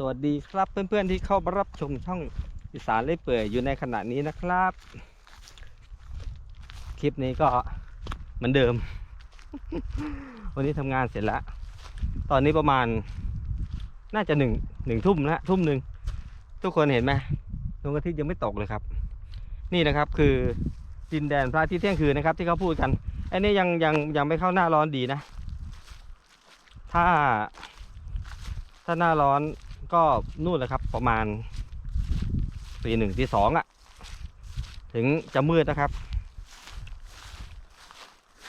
สวัสดีครับเพื่อนๆที่เข้ามารับชมช่องอีสานเล่เปื่อยอยู่ในขณะนี้นะครับ คลิปนี้ก็เหมือนเดิม วันนี้ทำงานเสร็จแล้ว ตอนนี้ประมาณน่าจะหนึ่งหนึ่งทุ่มนะทุ่มหนึ่งทุกคนเห็นไหมดวงอาทิตย์ยังไม่ตกเลยครับ นี่นะครับคือดินแดนพระอาทิตย์เที่ยงคืนนะครับ ที่เขาพูดกันอันนี้ยังยังยังไม่เข้าหน้าร้อนดีนะ ถ้าถ้าหน้าร้อน ก็นู่นแหละครับ ประมาณตีหนึ่งตีสองอะถึงจะมืดนะครับ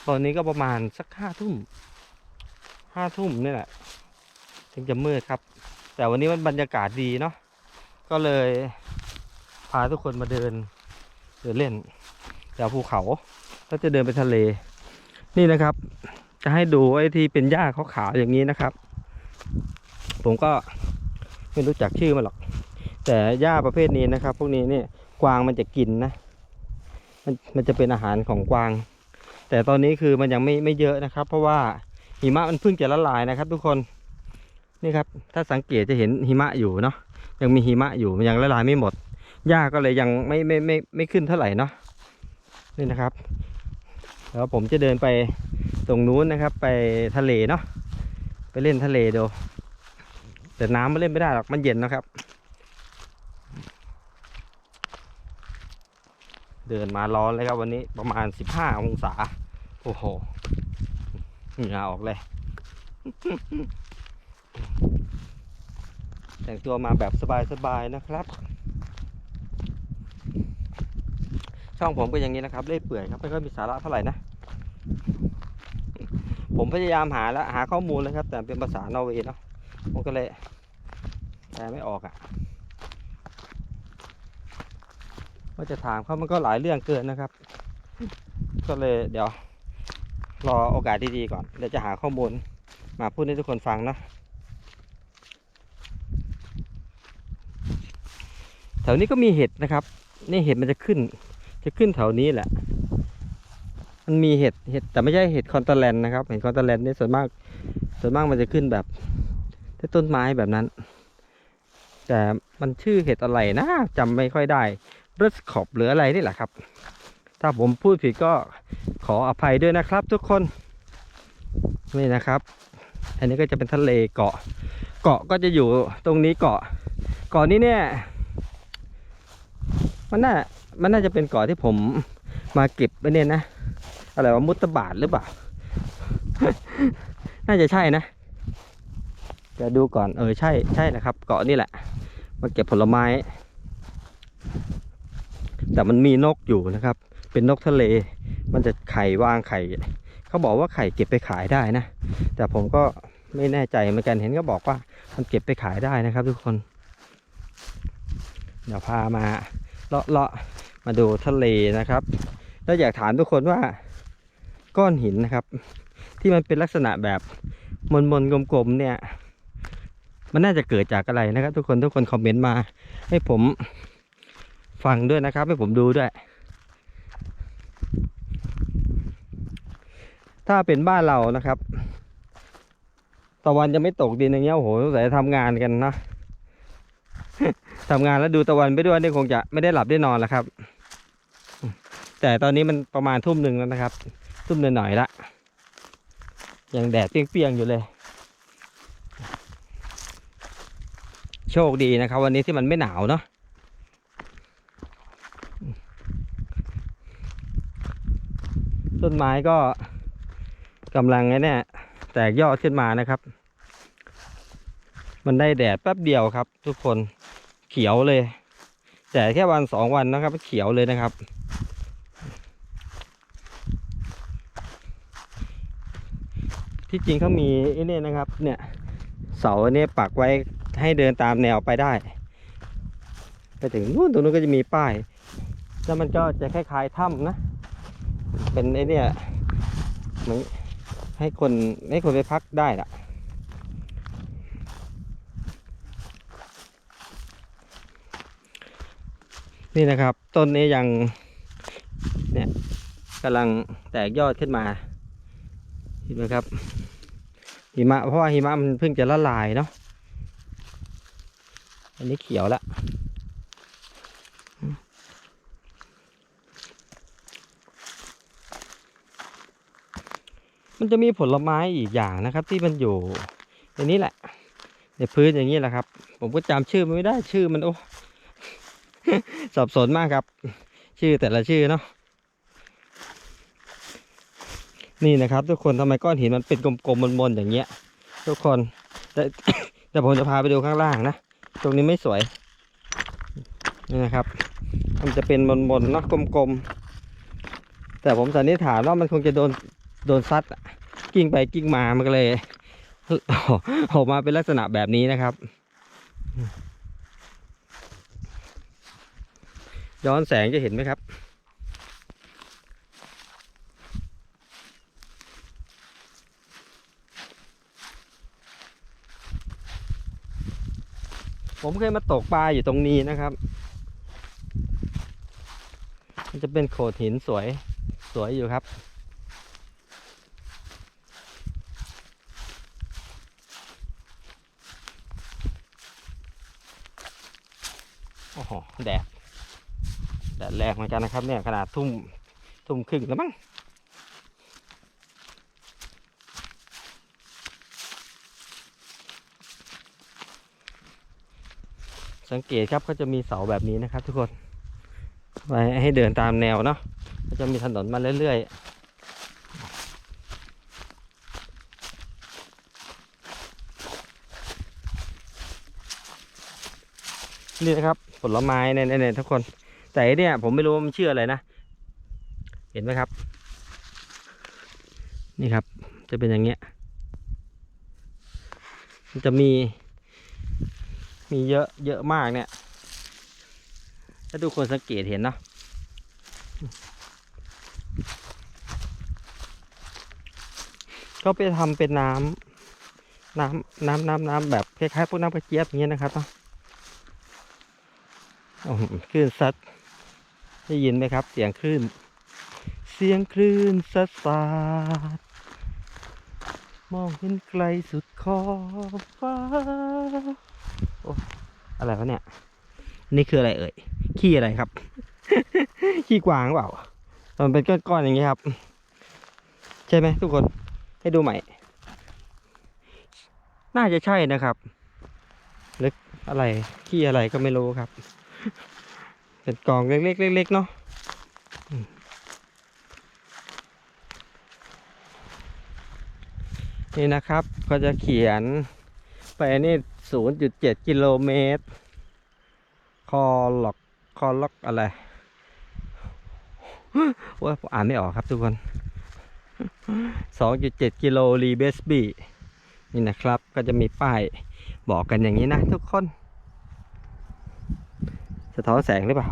ตอนนี้ก็ประมาณสักห้าทุ่มห้าทุ่มนี่แหละ ถึงจะมืดครับ แต่วันนี้มันบรรยากาศดีเนาะก็เลยพาทุกคนมาเดิน เดินเล่นแถวภูเขาแล้วจะเดินไปทะเล นี่นะครับ จะให้ดูไอ้ที่เป็นหญ้าขาวๆอย่างนี้นะครับ ผมก็ ไม่รู้จักชื่อมันหรอก แต่หญ้าประเภทนี้นะครับ พวกนี้เนี่ยกวางมันจะกินนะมันมันจะเป็นอาหารของกวาง แต่ตอนนี้คือมันยังไม่ไม่เยอะนะครับ เพราะว่าหิมะมันเพิ่งจะละลายนะครับ ทุกคนนี่ครับถ้าสังเกตจะเห็นหิมะอยู่เนาะยังมีหิมะอยู่มันยังละลายไม่หมดหญ้าก็เลยยังไม่ไม่ไม่ไม่ขึ้นเท่าไหร่เนาะนี่นะครับแล้วผมจะเดินไปตรงนู้นนะครับ ไปทะเลเนาะไปเล่นทะเลดู แต่น้ำมันเล่นไม่ได้หรอกมันเย็นนะครับ เดินมาร้อนเลยครับวันนี้ประมาณ15องศา โอ้โหเหงื่อออกเลย แต่งตัวมาแบบสบายๆนะครับ ช่องผมก็อย่างนี้นะครับเล่ยเปื่อยครับไม่ค่อยมีสาระเท่าไหร่นะผมพยายามหาแล้วหาข้อมูลนะครับ แต่เป็นภาษานอร์เวย์เนาะ ผมก็เลยแปลไม่ออกอะ่ะว่าจะถามเขามันก็หลายเรื่องเกินนะครับ ก็เลยเดี๋ยว รอโอกาสดีๆก่อน เดี๋ยวจะหาข้อมูลมาพูดให้ทุกคนฟังเนะแถวนี้ก็มีเห็ดนะครับ นี่เห็ดมันจะขึ้น จะขึ้นแถวนี้แหละ มันมีเห็ด เห็ดแต่ไม่ใช่เห็ดคอนเตแลนนะครับ เห็ดคอนเตแลนนี่ส่วนมาก ส่วนมากมันจะขึ้นแบบ ที่ต้นไม้แบบนั้น แต่มันชื่อเห็ดอะไรนะจำไม่ค่อยได้รสขอบหรืออะไรนี่แหละครับ ถ้าผมพูดผิดก็ขออภัยด้วยนะครับ ทุกคน นี่นะครับ อันนี้ก็จะเป็นทะเลเกาะ เกาะก็จะอยู่ตรงนี้เกาะ เกาะนี้เนี่ยมันน่ามันน่าจะเป็นเกาะที่ผมมาเก็บไปเนี่ยนะ อะไรว่ามุตบาทหรือเปล่า น่าจะใช่นะ ดี๋ยวดูก่อนเออใช่ใช่นะครับ เกาะนี่แหละ มาเก็บผลไม้ แต่มันมีนกอยู่นะครับ เป็นนกทะเล มันจะไข่วางไข่ เขาบอกว่าไข่เก็บไปขายได้นะ แต่ผมก็ไม่แน่ใจเหมือนกันเห็นก็บอกว่า มันเก็บไปขายได้นะครับ ทุกคน เดี๋ยวพามาเลาะเลาะมาดูทะเลนะครับ แล้วอยากถามทุกคนว่าก้อนหินนะครับ ที่มันเป็นลักษณะแบบมนมนๆกลมๆเนี่ย มันน่าจะเกิดจากอะไรนะครับ ทุกคนทุกคนคอมเมนต์มา ให้ผมฟังด้วยนะครับ ให้ผมดูด้วย ถ้าเป็นบ้านเรานะครับ ตะวันจะไม่ตกดินอย่างเงี้ยโอ้โหสงสัยทำงานกันนะทำงานแล้วดูตะวันไปด้วยนี่คงจะไม่ได้หลับได้นอนแล้วครับ แต่ตอนนี้มันประมาณทุ่มหนึ่งแล้วนะครับ ทุ่มหน่อยๆละยังแดดเปรี้ยงๆอยู่เลย โชคดีนะครับ วันนี้ที่มันไม่หนาวเนาะต้นไม้ก็กำลังเนี่ย แตกยอดขึ้นมานะครับ มันได้แดดแป๊บเดียวครับ ทุกคนเขียวเลย แต่แค่วันสองวันนะครับเขียวเลยนะครับ ที่จริงเขามีไอ้เนี่ยนะครับ เนี่ย เสาอันนี้ปักไว้ ให้เดินตามแนวไปได้ ไปถึงนู่นตรงนู้นก็จะมีป้ายแล้วมันก็จะคล้ายๆถ้ำนะ เป็นไอ้เนี่ยเหมือนให้คนให้คนไปพักได้ละนี่นะครับ ต้นนี้ยังเนี่ยกำลังแตกยอดขึ้นมาเห็นไหมครับหิมะเพราะว่าหิมะมันเพิ่งจะละลายเนาะ อันนี้เขียวแล้วมันจะมีผลไม้อีกอย่างนะครับ ที่มันอยู่ในนี้แหละ ในพื้นอย่างนี้แหละครับ ผมก็จำชื่อมันไม่ได้ชื่อมันโอ้สับสนมากครับ ชื่อแต่ละชื่อเนาะนี่นะครับ ทุกคนทำไมก้อนหินมันเป็นกลมๆมนๆอย่างเงี้ย ทุกคนแต่แต่ผมจะพาไปดูข้างล่างนะ ตรงนี้ไม่สวยนี่นะครับ มันจะเป็นบนๆเนาะกลมๆ แต่ผมสันนิษฐานว่ามันคงจะโดนโดนซัดกิ้งไปกิ้งมามันก็เลยออกมาเป็นลักษณะแบบนี้นะครับ ย้อนแสงจะเห็นไหมครับ ผมเคยมาตกปลาอยู่ตรงนี้นะครับ มันจะเป็นโขดหินสวยสวยอยู่ครับ โอ้โห แดด แดดแรงเหมือนกันนะครับเนี่ยขนาดทุ่มทุ่มครึ่งแล้วมั้ง สังเกตครับก็จะมีเสาแบบนี้นะครับ ทุกคนไว้ให้เดินตามแนวเนาะก็จะมีถนนมาเรื่อยๆ นี่นะครับ ผลไม้เนี่ยเนี่ยทุกคน แต่อ้เนี่ยผมไม่รู้ว่ามันชื่ออะไรนะ เห็นไหมครับ นี่ครับ จะเป็นอย่างเงี้ย มันจะมี มีเยอะเยอะมากเนี่ย ถ้าทุกคนสังเกตเห็นเนาะก็ไปทำเป็นน้ำน้ำน้ำน้ำน้ำแบบคล้ายๆพวกน้ำกระเจี๊ยบเงี้ยนะครับเนาะคลื่นซัดได้ยินไหมครับ เสียงคลื่น เสียงคลื่นซัดสาดมองเห็นไกลสุดขอบฟ้า โอ้อะไรวะเนี่ย นี่คืออะไรเอ่ย ขี้อะไรครับ ขี้กวางเปล่า มันเป็นก้อนๆอย่างนี้ครับ ใช่ไหมทุกคน ให้ดูใหม่ น่าจะใช่นะครับหรืออะไร ขี้อะไรก็ไม่รู้ครับ เป็นกล่องเล็กๆเล็กๆเนาะนี่นะครับ ก็จะเขียนไปนี่ ศูนย์จุดเจ็ดกิโลเมตร คอล็อก คอล็อกอะไรว่าผมอ่านไม่ออกครับทุกคน 2.7 กิโลรีเบสบีนี่นะครับ ก็จะมีป้ายบอกกันอย่างนี้นะทุกคน สะท้อนแสงหรือเปล่า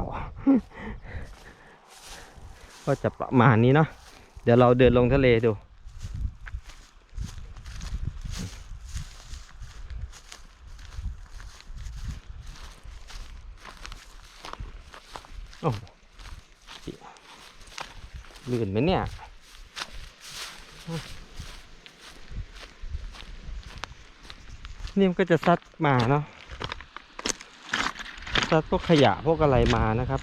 ก็จะประมาณนี้เนาะ เดี๋ยวเราเดินลงทะเลดู โอ้ลื่นไหมเนี่ยนี่มันก็จะซัดมาเนาะซัดพวกขยะพวกอะไรมานะครับ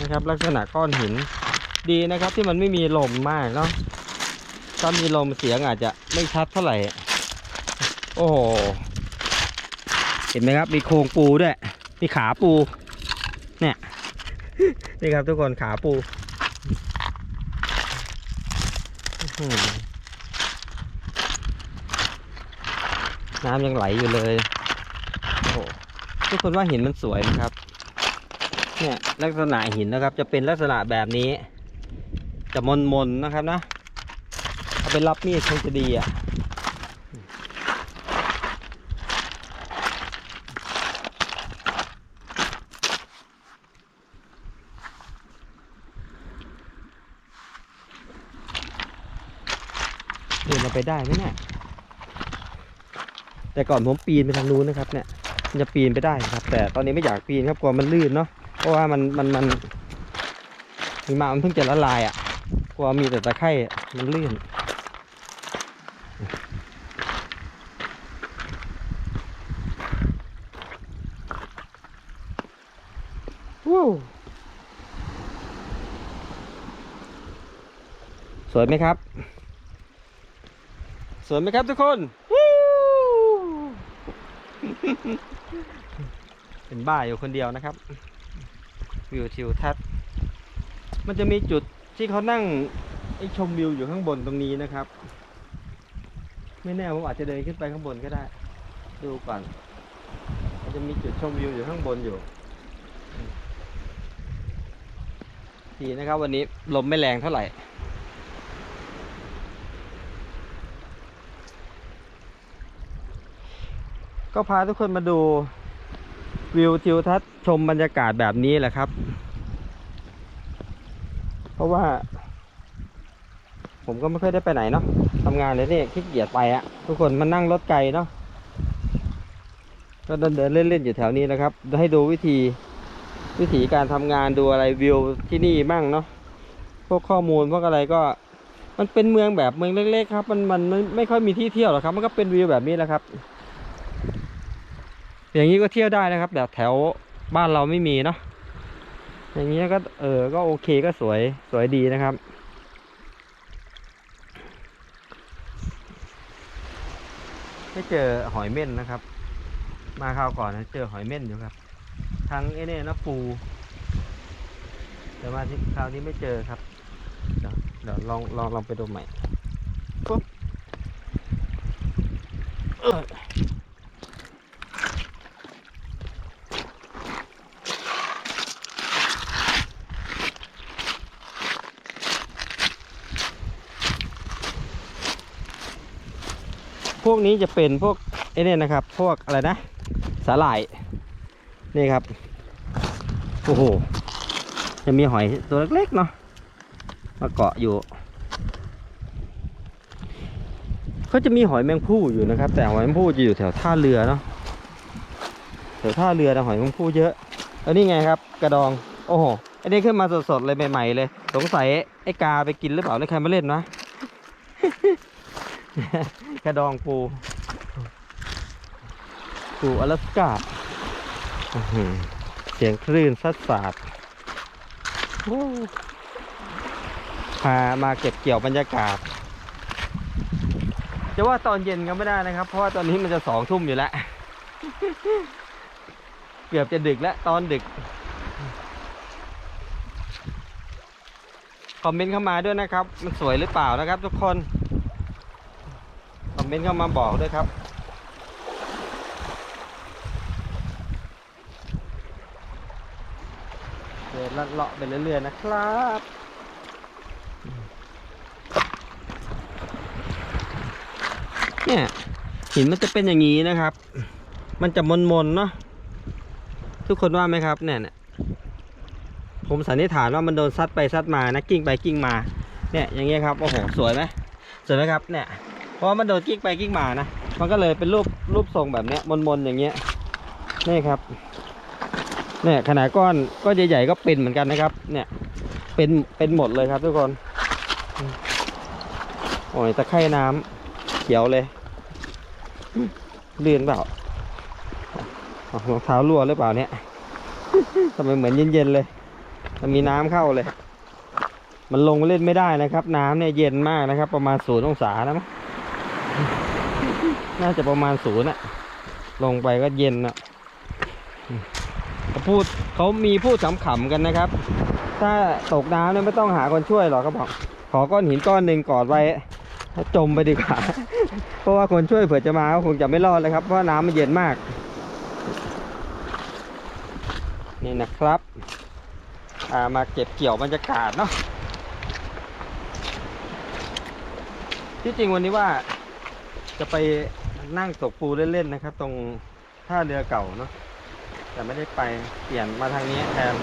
นะครับลักษณะก้อนหินดีนะครับที่มันไม่มีลมมากเนาะถ้ามีลมเสียงอาจจะไม่ชัดเท่าไหร่ โอ้โห เห็นไหมครับ มีโครงปูด้วย มีขาปู เนี่ย นี่ครับทุกคนขาปูน้ำยังไหลอยู่เลยโอ้ทุกคนว่าหินมันสวยนะครับ เนี่ยลักษณะหินนะครับ จะเป็นลักษณะแบบนี้ จะมนมนนะครับนะ เอาไปรับมีดคงจะดีอะ ไปได้ไหมเนี่ยแต่ก่อนผมปีนไปทางนู้นนะครับ เนี่ยจะปีนไปได้ครับ แต่ตอนนี้ไม่อยากปีนครับกลัวมันลื่นเนาะเพราะว่ามันมันมันหิมะมันเพิ่งจะละลายอะกลัวมีแต่ตะไคร่มันลื่นสวยไหมครับ วยไหมครับทุกคนวู้เป็นบ้าอยู่คนเดียวนะครับ วิวทิวทัศน์ มันจะมีจุดที่เขานั่งไอ้ชมวิวอยู่ข้างบนตรงนี้นะครับ ไม่แน่ผมอาจจะเดินขึ้นไปข้างบนก็ได้ ดูก่อนมันจะมีจุดชมวิวอยู่ข้างบนอยู่ดีนะครับ วันนี้ลมไม่แรงเท่าไหร่ ก็พาทุกคนมาดูวิวทิวทัศน์ชมบรรยากาศแบบนี้แหละครับ เพราะว่า ผมก็ไม่ค่อยได้ไปไหนเนาะทำงานเลยนี่ขี้เกียจไปอะทุกคนมานั่งรถไกลเนาะก็เดินเดินเล่นๆอยู่แถวนี้นะครับ ให้ดูวิธีวิธีการทำงานดูอะไรวิวที่นี่มั่งเนาะพวกข้อมูลพวกอะไรก็ มันเป็นเมืองแบบเมืองเล็กๆครับ มันมันไม่ค่อยมีที่เที่ยวหรอกครับ มันก็เป็นวิวแบบนี้แหละครับ อย่างนี้ก็เที่ยวได้นะครับแบบแถวบ้านเราไม่มีเนาะอย่างนี้ก็เออก็โอเคก็สวยสวยดีนะครับ ไม่เจอหอยเม่นนะครับ มาคราวก่อนนะเจอหอยเม่นอยู่ครับ ทั้งไอ้นี่นะปูแต่มาคราวนี้ไม่เจอครับเดี๋ยวเดี๋ยวลองลองลองไปดูใหม่ปุ๊บ พวกนี้จะเป็นพวกไอ้นี่นะครับ พวกอะไรนะ สาหร่าย นี่ครับ โอ้โห จะมีหอยตัวเล็กๆเนาะ มาเกาะอยู่ เขาจะมีหอยแมงผู้อยู่นะครับ แต่หอยแมงผู้จะอยู่แถวท่าเรือเนาะ แถวท่าเรือนะหอยแมงผู้เยอะแล้วนี่ไงครับ กระดอง โอ้โห อันนี้ขึ้นมาสดๆเลยใหม่ๆเลย สงสัยไอ้กาไปกินหรือเปล่าหรือใครมาเล่นนะ กระดองปู ปูอลาสก้าเสียงคลื่นซัดสาดพามาเก็บเกี่ยวบรรยากาศ จะว่าตอนเย็นก็ไม่ได้นะครับ เพราะว่าตอนนี้มันจะสองทุ่มอยู่แล้ว เกือบจะดึกแล้ว ตอนดึก คอมเมนต์เข้ามาด้วยนะครับ มันสวยหรือเปล่านะครับทุกคน มเมนต์เข้ามาบอกด้วยครับ เดินลัดเลาะไปเรื่อยๆนะครับเนี่ยหินมันจะเป็นอย่างนี้นะครับ มันจะมนๆเนาะทุกคนว่าไหมครับเนี่ยเนี่ยผมสันนิษฐานว่ามันโดนซัดไปซัดมานะกิ้งไปกิ้งมา เนี่ยอย่างเงี้ยครับโอ้โหสวยไหมสวยไหมครับเนี่ย ราะว่ามันโดนกิ้งไปกิ้งมานะ มันก็เลยเป็นรูปรูปทรงแบบเนี้ยมนๆอย่างเงี้ย นี่ครับ เนี่ยขนาดก้อนก้อนใหญ่ๆก็เป็นเหมือนกันนะครับ เนี่ย เป็นเป็นหมดเลยครับทุกคน โอ้ยตะไคร่น้ำเขียวเลยอืมลื่อนเปล่ารองเท้ารั่วหรือเปล่าเนี่ยทำไมเหมือนเย็นๆเลยมันมีน้ำเข้าเลย มันลงเล่นไม่ได้นะครับ น้ำเนี่ยเย็นมากนะครับ ประมาณศูนย์องศานะมั้ง น่าจะประมาณศูนย์อะลงไปก็เย็นอะพูดเขามีพูดขำๆกันนะครับ ถ้าตกน้ำเนี่ยไม่ต้องหาคนช่วยหรอกเขาบอก ขอก้อนหินก้อนหนึ่งกอดไว้จมไปดีกว่า เพราะว่าคนช่วยเผื่อจะมาก็คงจะไม่รอดเลยครับ เพราะน้ำมันเย็นมาก นี่นะครับามาเก็บเกี่ยวบรรยากาศเนาะ ที่จริงวันนี้ว่าจะไป นั่งตกปูเล่นๆนะครับ ตรงท่าเรือเก่าเนาะแต่ไม่ได้ไปเปลี่ยนมาทางนี้แทน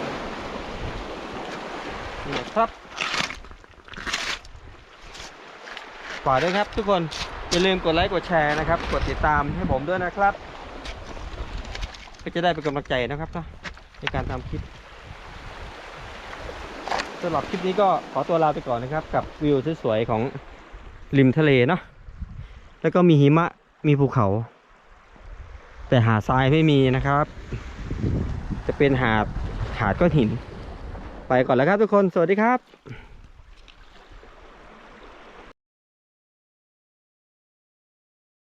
นี่ครับฝากด้วยครับทุกคน อย่าลืมกดไลค์กดแชร์นะครับ กดติดตามให้ผมด้วยนะครับ ก็จะได้เป็นกำลังใจนะครับนะในการทำคลิปสำหรับคลิปนี้ก็ขอตัวลาไปก่อนนะครับ กับวิวสวยๆของริมทะเลเนาะแล้วก็มีหิมะ มีภูเขา แต่หาดทรายไม่มีนะครับ จะเป็นหาดหาดก้อนหิน ไปก่อนแล้วครับทุกคน สวัสดีครับ